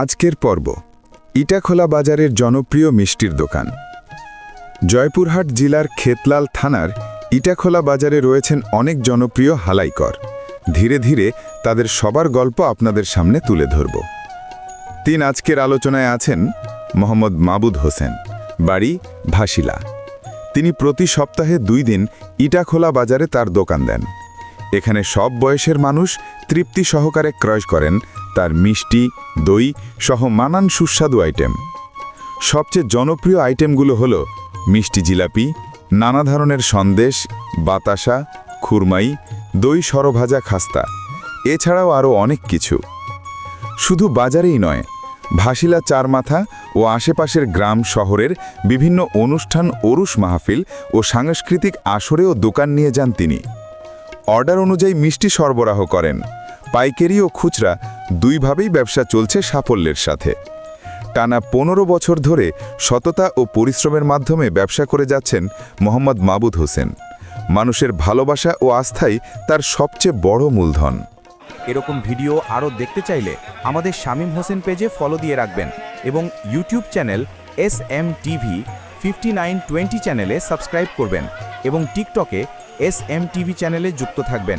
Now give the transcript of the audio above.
আজকের পর্ব, ইটাখোলা বাজারের জনপ্রিয় মিষ্টির দোকান। জয়পুরহাট জেলার খেতলাল থানার ইটাখোলা বাজারে রয়েছেন অনেক জনপ্রিয় হালাইকর। ধীরে ধীরে তাদের সবার গল্প আপনাদের সামনে তুলে ধরব। তিন আজকের আলোচনায় আছেন মোহাম্মদ মাবুদ হোসেন, বাড়ি ভাসিলা তিনি প্রতি সপ্তাহে দুই দিন ইটাখোলা বাজারে তার দোকান দেন। এখানে সব বয়সের মানুষ তৃপ্তি সহকারে ক্রয় করেন তার মিষ্টি, দই সহ নানান সুস্বাদু আইটেম। সবচেয়ে জনপ্রিয় আইটেমগুলো হলো মিষ্টি জিলাপি, নানা ধরনের সন্দেশ, বাতাসা, খুরমাই, দই সরভাজা খাস্তা। এছাড়াও আরও অনেক কিছু। শুধু বাজারেই নয়, ভাসিলা চারমাথা ও আশেপাশের গ্রাম শহরের বিভিন্ন অনুষ্ঠান, ওরুস মাহফিল ও সাংস্কৃতিক আসরেও দোকান নিয়ে যান তিনি। অর্ডার অনুযায়ী মিষ্টি সরবরাহ করেন। পাইকারি ও খুচরা দুইভাবেই ব্যবসা চলছে সাফল্যের সাথে। টানা পনেরো বছর ধরে সততা ও পরিশ্রমের মাধ্যমে ব্যবসা করে যাচ্ছেন মোহাম্মদ মাবুদ হোসেন। মানুষের ভালোবাসা ও আস্থাই তার সবচেয়ে বড় মূলধন। এরকম ভিডিও আরও দেখতে চাইলে আমাদের শামীম হোসেন পেজে ফলো দিয়ে রাখবেন এবং YouTube channel S M TV fifty nine twenty চ্যানেলে সাবস্ক্রাইব করবেন এবং টিকটকে এস এম টিভি চ্যানেলে যুক্ত থাকবেন।